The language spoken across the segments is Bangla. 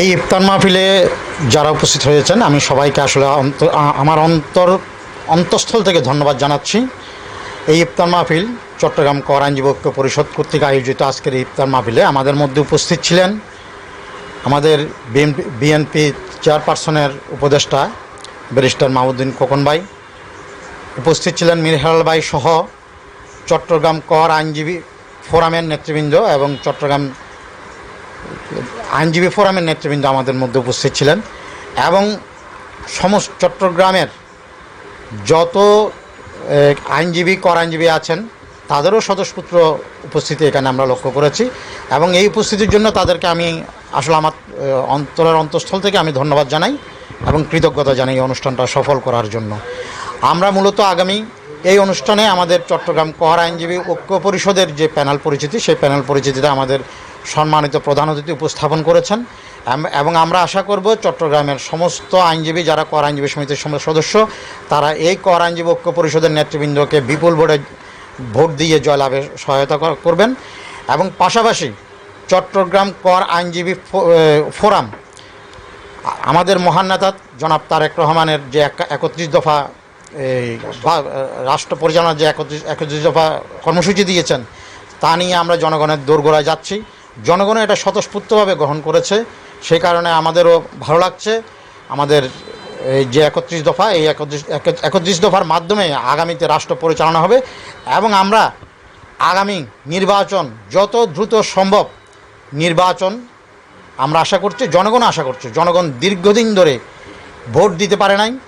এই ইফতার মাহফিলে যারা উপস্থিত হয়েছেন, আমি সবাইকে আসলে আমার অন্তর, অন্তঃস্থল থেকে ধন্যবাদ জানাচ্ছি। এই ইফতার মাহফিল চট্টগ্রাম কর আইনজীবী ঐক্য পরিষদ কর্তৃক আয়োজিত আজকের এই ইফতার মাহফিলে আমাদের মধ্যে উপস্থিত ছিলেন আমাদের বিএনপি বিএনপি চেয়ারপারসনের উপদেষ্টা ব্যারিস্টার মাহমুদ্দিন খোকন ভাই, উপস্থিত ছিলেন মীর হেলাল ভাই সহ চট্টগ্রাম কর আইনজীবী ফোরামের নেতৃবৃন্দ এবং চট্টগ্রাম আইনজীবী ফোরামের নেতৃবৃন্দ আমাদের মধ্যে উপস্থিত ছিলেন এবং সমস্ত চট্টগ্রামের যত আইনজীবী কর আইনজীবী আছেন, তাদেরও সদস্যপুত্র উপস্থিতি এখানে আমরা লক্ষ্য করেছি এবং এই উপস্থিতির জন্য তাদেরকে আমি আসলে আমার অন্তরের অন্তঃস্থল থেকে আমি ধন্যবাদ জানাই এবং কৃতজ্ঞতা জানাই এই অনুষ্ঠানটা সফল করার জন্য। আমরা মূলত আগামী এই অনুষ্ঠানে আমাদের চট্টগ্রাম কর আইনজীবী ঐক্য পরিষদের যে প্যানেল পরিচিতি, সেই প্যানেল পরিচিতিতে আমাদের সম্মানিত প্রধান অতিথি উপস্থাপন করেছেন। এবং আমরা আশা করব চট্টগ্রামের সমস্ত আইনজীবী, যারা কর আইনজীবী সমিতির সম- সদস্য, তারা এই কর আইনজীবী ঐক্য পরিষদের নেতৃবৃন্দকে বিপুল ভোটে ভোট দিয়ে জয়লাভে সহায়তা করবেন। এবং পাশাপাশি চট্টগ্রাম কর আইনজীবী ফোরাম, আমাদের মহান নেতা জনাব তারেক রহমানের যে এক- একত্রিশ দফা এই রাষ্ট্র পরিচালনার যে একত্রিশ একত্রিশ দফা কর্মসূচি দিয়েছেন, তা নিয়ে আমরা জনগণের দোরগোড়ায় যাচ্ছি। জনগণও এটা স্বতঃস্ফূর্তভাবে গ্রহণ করেছে। সেই কারণে আমাদেরও ভালো লাগছে। আমাদের এই যে একত্রিশ দফা, এই একত্রিশ, এক- একত্রিশ দফার মাধ্যমে আগামীতে রাষ্ট্র পরিচালনা হবে এবং আমরা আগামী নির্বাচন যত দ্রুত সম্ভব নির্বাচন আমরা আশা করছি, জনগণ আশা করছে। জনগণ দীর্ঘদিন ধরে ভোট দিতে পারে নাই।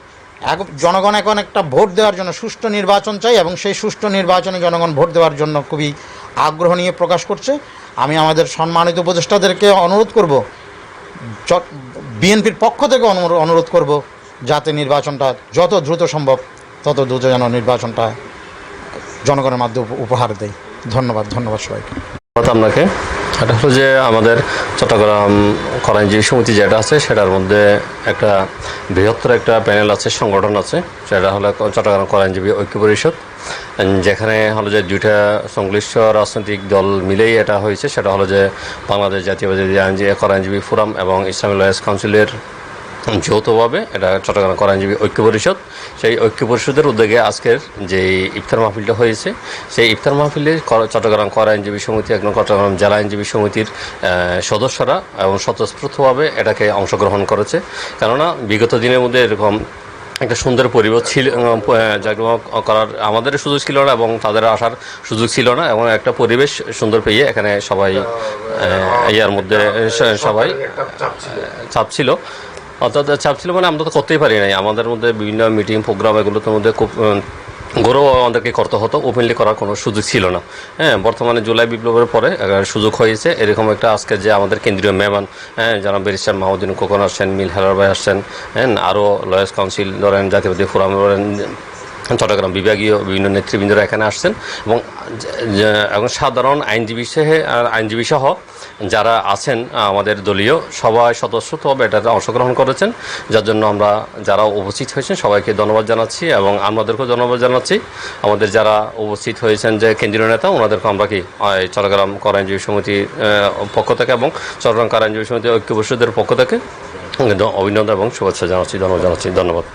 এক- জনগণ এখন একটা ভোট দেওয়ার জন্য সুষ্ঠু নির্বাচন চাই এবং সেই সুষ্ঠু নির্বাচনে জনগণ ভোট দেওয়ার জন্য খুবই আগ্রহ নিয়ে প্রকাশ করছে। আমি আমাদের সম্মানিত উপদেষ্টাদেরকে অনুরোধ করব বিএনপির পক্ষ থেকে অনুরো- অনুরোধ করব যাতে নির্বাচনটা যত দ্রুত সম্ভব, তত দ্রুত যেন নির্বাচনটা জনগণের মাধ্যমে উপ- উপহার দেয়। ধন্যবাদ ধন্যবাদ সবাইকে। আপনাকে। এটা হলো যে আমাদের চট্টগ্রাম করাইনজীবী সমিতি যেটা আছে, সেটার মধ্যে একটা বৃহত্তর একটা প্যানেল আছে, সংগঠন আছে, সেটা হলো চট্টগ্রাম করাইনজীবী ঐক্য পরিষদ। যেখানে হলো যে দুইটা সংশ্লিষ্ট রাজনৈতিক দল মিলেই এটা হয়েছে। সেটা হলো যে বাংলাদেশ জাতীয়বাদী আইনজীবী করাইনজীবী ফোরাম এবং ইসলামী লয়ার্স কাউন্সিলের যৌথভাবে এটা চট্টগ্রাম করাইনজীবী ঐক্য পরিষদ সেই ঐক্য পরিষদের উদ্যোগে আজকের যে ইফতার মাহফিলটা হয়েছে, সেই ইফতার মাহফিলে চট্টগ্রাম কর আইনজীবী সমিতি এবং চট্টগ্রাম জেলা আইনজীবী সমিতির সদস্যরা এবং স্বতঃস্ফূর্তভাবে এটাকে অংশগ্রহণ করেছে। কেননা বিগত দিনের মধ্যে এরকম একটা সুন্দর পরিবেশ ছিল জাঁকজমক করার আমাদের সুযোগ ছিল না এবং তাদের আসার সুযোগ ছিল না, এবং একটা পরিবেশ সুন্দর পেয়ে এখানে সবাই ইয়ার মধ্যে সবাই চাপ ছিল। অর্থাৎ চাপ ছিল মানে আমরা তো করতেই পারি নাই। আমাদের মধ্যে বিভিন্ন মিটিং প্রোগ্রাম এগুলোর মধ্যে খুব গৌরব আমাদেরকে করতে হতো। ওপেনলি করার কোনো সুযোগ ছিল না। হ্যাঁ বর্তমানে জুলাই বিপ্লবের পরে সুযোগ হয়েছে। এরকম একটা আজকে যে আমাদের কেন্দ্রীয় মেহমান হ্যাঁ যারা ব্যারিস্টার মাহমুদ্দিন খোকন আসছেন মিল হেলার ভাই আসছেন হ্যাঁ আরও লয়েস কাউন্সিল ধরেন জাতীয়বাদী ফোরাম ধরেন চট্টগ্রাম বিভাগীয় বিভিন্ন নেতৃবৃন্দরা এখানে আসছেন এবং এবং সাধারণ আইনজীবী সহ আইনজীবী সহ যারা আছেন আমাদের দলীয় সবাই সদস্যভাবে এটাতে অংশগ্রহণ করেছেন। যার জন্য আমরা যারা উপস্থিত হয়েছেন সবাইকে ধন্যবাদ জানাচ্ছি এবং আমাদেরকেও ধন্যবাদ জানাচ্ছি। আমাদের যারা উপস্থিত হয়েছেন যে কেন্দ্রীয় নেতা ওনাদেরকে আমরা কি চট্টগ্রাম কর আইনজীবী সমিতির পক্ষ থেকে এবং চট্টগ্রাম কর আইনজীবী সমিতি ঐক্য পরিষদের পক্ষ থেকে অভিনন্দন এবং শুভেচ্ছা জানাচ্ছি, ধন্যবাদ জানাচ্ছি, ধন্যবাদ।